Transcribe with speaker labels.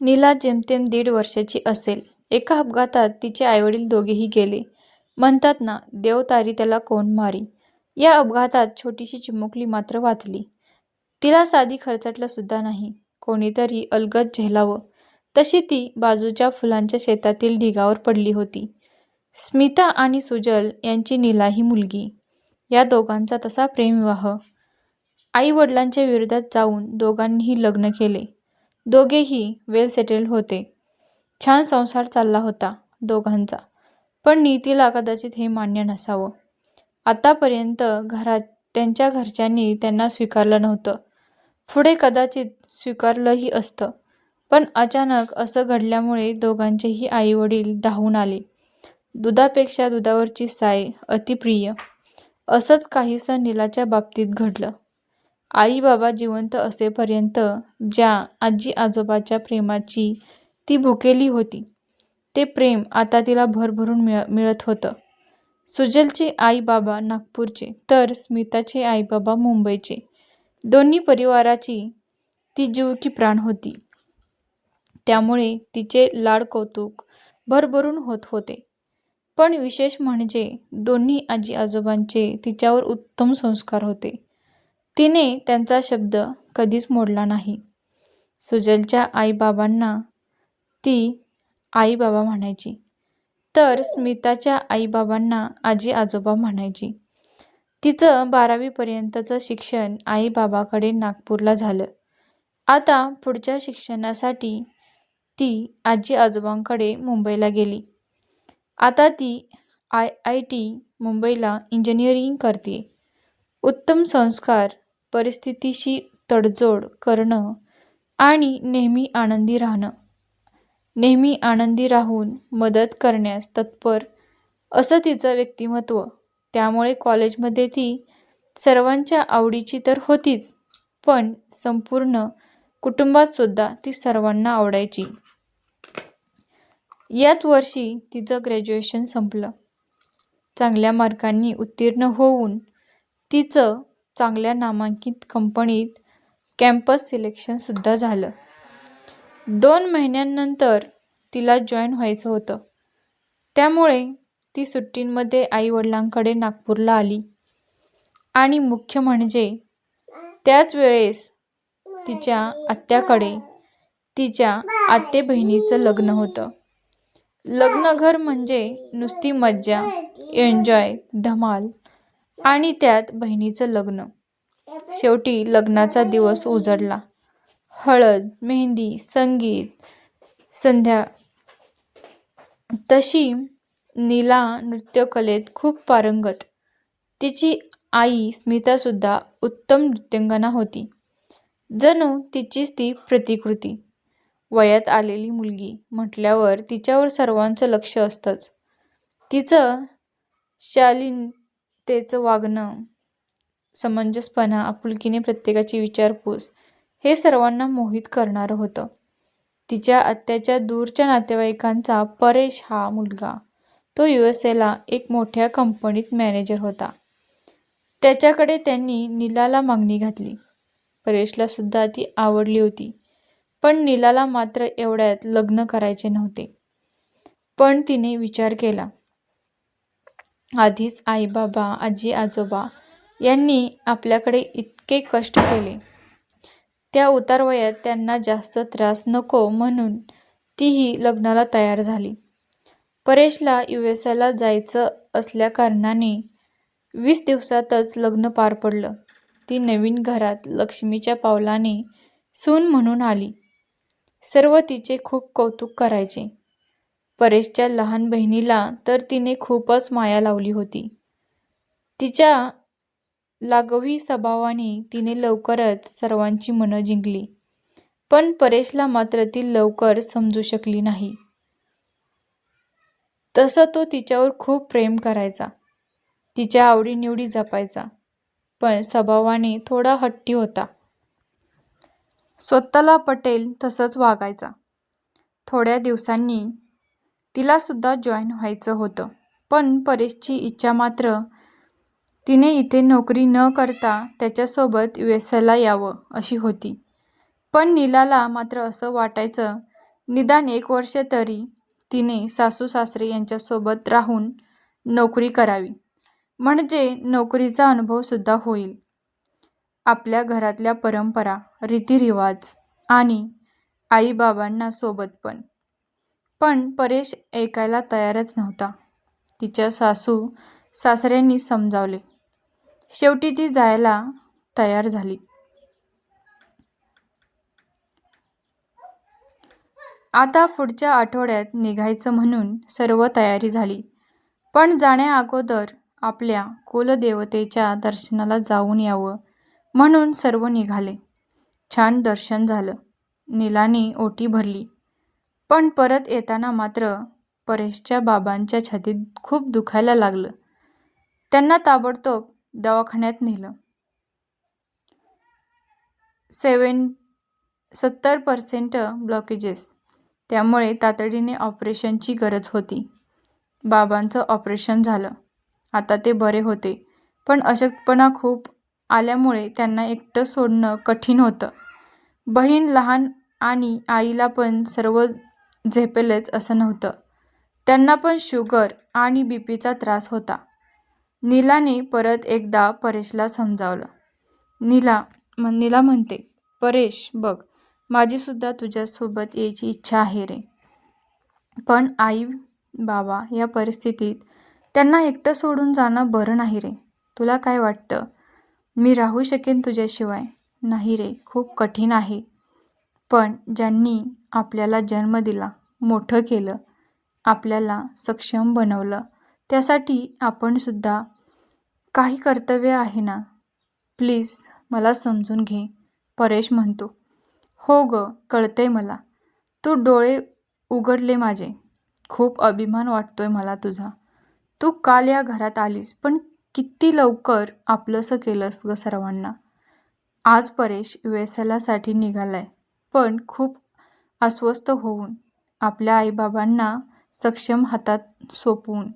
Speaker 1: नीला जेमतेम दीड वर्षाची असेल. एका अपघातात तिचे आईवडील दोघेही गेले. म्हणतात ना, देव तारी त्याला कोण मारी. या अपघातात छोटीशी चिमुकली मात्र वाचली. तिला साधी खर्चटलंसुद्धा नाही. कोणीतरी अलगद झेलावं तशी ती बाजूच्या फुलांच्या शेतातील ढिगावर पडली होती. स्मिता आणि सुजल यांची नीला ही मुलगी. या दोघांचा तसा प्रेमविवाह. आई-वडिलांच्या विरोधात जाऊन दोघांनीही लग्न केले. दोघेही वेल सेटल्ड होते. छान संसार चालला होता दोघांचा. पण नीतीला कदाचित हे मान्य नसावं. आतापर्यंत घरात त्यांच्या घरच्यांनी त्यांना स्वीकारलं नव्हतं. पुढे कदाचित स्वीकारलंही असतं. पण अचानक असं घडल्यामुळे दोघांचेही आई-वडील धावून आले. दुधापेक्षा दुधावरची साय अतिप्रिय. असंच काहीसं नीलाच्या बाबतीत घडलं. आई-बाबा जिवंत असेपर्यंत ज्या आजी आजोबाच्या प्रेमाची ती भुकेली होती, ते प्रेम आता तिला भरभरून मिळ मिळत होतं. सुजलचे आई-बाबा नागपूरचे तर स्मिताचे आई-बाबा मुंबईचे. दोन्ही परिवाराची ती जीव की प्राण होती. त्यामुळे तिचे लाड-कौतुक भरभरून होत होते. पण विशेष म्हणजे दोन्ही आजी-आजोबांचे तिच्यावर उत्तम संस्कार होते. तिने त्यांचा शब्द कधीच मोडला नाही. सुजलच्या आईबाबांना ती आईबाबा म्हणायची, तर स्मिताच्या आईबाबांना आजी-आजोबा म्हणायची. तिचं बारावीपर्यंतचं शिक्षण आईबाबाकडे नागपूरला झालं. आता पुढच्या शिक्षणासाठी ती आजी-आजोबांकडे मुंबईला गेली. आता ती आय आय टी मुंबईला इंजिनिअरिंग करते उत्तम संस्कार, परिस्थितीशी तडजोड करणं आणि नेहमी आनंदी राहणं. नेहमी आनंदी राहून मदत करण्यास तत्पर असं तिचं व्यक्तिमत्व. त्यामुळे कॉलेजमध्ये ती सर्वांच्या आवडीची तर होतीच, पण संपूर्ण कुटुंबातसुद्धा ती सर्वांना आवडायची. याच वर्षी तिचं ग्रॅज्युएशन संपलं. चांगल्या मार्कांनी उत्तीर्ण होऊन तिचं चांगल्या नामांकित कंपनीत कॅम्पस सिलेक्शनसुद्धा झालं. दोन महिन्यांनंतर तिला जॉईन व्हायचं होतं. त्यामुळे ती सुट्टींमध्ये आई-वडिलांकडे नागपूरला आली. आणि मुख्य म्हणजे त्याच वेळेस तिच्या आत्याकडे तिच्या आते-बहिणीचं लग्न होतं. लग्नघर म्हणजे नुसती मज्जा, एन्जॉय, धमाल आणि त्यात बहिणीचं लग्न. शेवटी लग्नाचा दिवस उजडला. हळद, मेहंदी, संगीत, संध्या. तशी नीला नृत्यकलेत खूप पारंगत. तिची आई स्मितासुद्धा उत्तम नृत्यांगना होती. जणू तिचीच ती प्रतिकृती. वयात आलेली मुलगी म्हटल्यावर तिच्यावर सर्वांचं लक्ष असतंच. तिचं शालीन तेचं वागणं, समंजसपणा, आपुलकीने प्रत्येकाची विचारपूस हे सर्वांना मोहित करणारं होतं. तिच्या आत्याच्या दूरच्या नातेवाईकांचा परेश हा मुलगा. तो यू एस एला एक मोठ्या कंपनीत मॅनेजर होता. त्याच्याकडे त्यांनी नीलाला मागणी घातली. परेशलासुद्धा ती आवडली होती. पण नीलाला मात्र एवढ्यात लग्न करायचे नव्हते. पण तिने विचार केला. आधीच आई-बाबा, आजी-आजोबा यांनी आपल्याकडे इतके कष्ट केले. त्या उतारवयात त्यांना जास्त त्रास नको म्हणून तीही लग्नाला तयार झाली. परेशला यू एस एला जायचं असल्याकारणाने वीस दिवसातच लग्न पार पडलं. ती नवीन घरात लक्ष्मीच्या पावलाने सून म्हणून आली. सर्व तिचे खूप कौतुक करायचे. परेशच्या लहान बहिणीला तर तिने खूपच माया लावली होती. तिच्या लाघवी स्वभावाने तिने लवकरच सर्वांची मनं जिंकली. पण परेशला मात्र ती लवकर समजू शकली नाही. तसं तो तिच्यावर खूप प्रेम करायचा. तिच्या आवडीनिवडी जपायचा. पण स्वभावाने थोडा हट्टी होता. स्वतःला पटेल तसंच वागायचा. थोड्या दिवसांनी तिलासुद्धा जॉईन व्हायचं होतं. पण परेशची इच्छा मात्र तिने इथे नोकरी न करता त्याच्यासोबत यूएसला यावं अशी होती. पण नीलाला मात्र असं वाटायचं निदान एक वर्ष तरी तिने सासू सासरे यांच्यासोबत राहून नोकरी करावी म्हणजे नोकरीचा अनुभवसुद्धा होईल आपल्या घरातल्या परंपरा रीतिरिवाज आणि आईबाबांना सोबत पण पण परेश ऐकायला तयारच नव्हता. तिच्या सासू सासऱ्यांनी समजावले. शेवटी ती जायला तयार झाली. आता पुढच्या आठवड्यात निघायचं म्हणून सर्व तयारी झाली. पण जाण्या अगोदर आपल्या कुलदेवतेच्या दर्शनाला जाऊन यावं म्हणून सर्व निघाले. छान दर्शन झालं. नीलाने ओटी भरली. पण परत येताना मात्र परेशच्या बाबांच्या छातीत खूप दुखायला लागलं. त्यांना ताबडतोब दवाखान्यात नेलं. सेवन सत्तर पर्सेंट ब्लॉकेजेस. त्यामुळे तातडीने ऑपरेशनची गरज होती. बाबांचं ऑपरेशन झालं. आता ते बरे होते. पण अशक्तपणा खूप आल्यामुळे त्यांना एकटं सोडणं कठीण होतं. बहीण लहान आणि आईला पण सर्व झेपेलच असं नव्हतं. त्यांना पण शुगर आणि बी पीचा त्रास होता. नीलाने परत एकदा परेशला समजावलं. नीला नीला म्हणते परेश बघ माझीसुद्धा तुझ्यासोबत यायची इच्छा आहे रे. पण आई बाबा या परिस्थितीत त्यांना एकटं सोडून जाणं बरं नाही रे. तुला काय वाटतं? मी राहू शकेन तुझ्याशिवाय. नाही रे खूप कठीण आहे. पण ज्यांनी आपल्याला जन्म दिला मोठं केलं आपल्याला सक्षम बनवलं त्यासाठी आपणसुद्धा काही कर्तव्य आहे ना? प्लीज मला समजून घे परेश म्हणतो. हो ग कळतंय मला. तू डोळे उघडले माझे. खूप अभिमान वाटतोय मला तुझा. तू काल या घरात आलीस पण किती लवकर आपलंसं केलंस ग सर्वांना. आज परेश व्यसनासाठी निघालाय. पण खूप अस्वस्थ होऊन आपल्या आईबाबांना सक्षम हातात सोपवून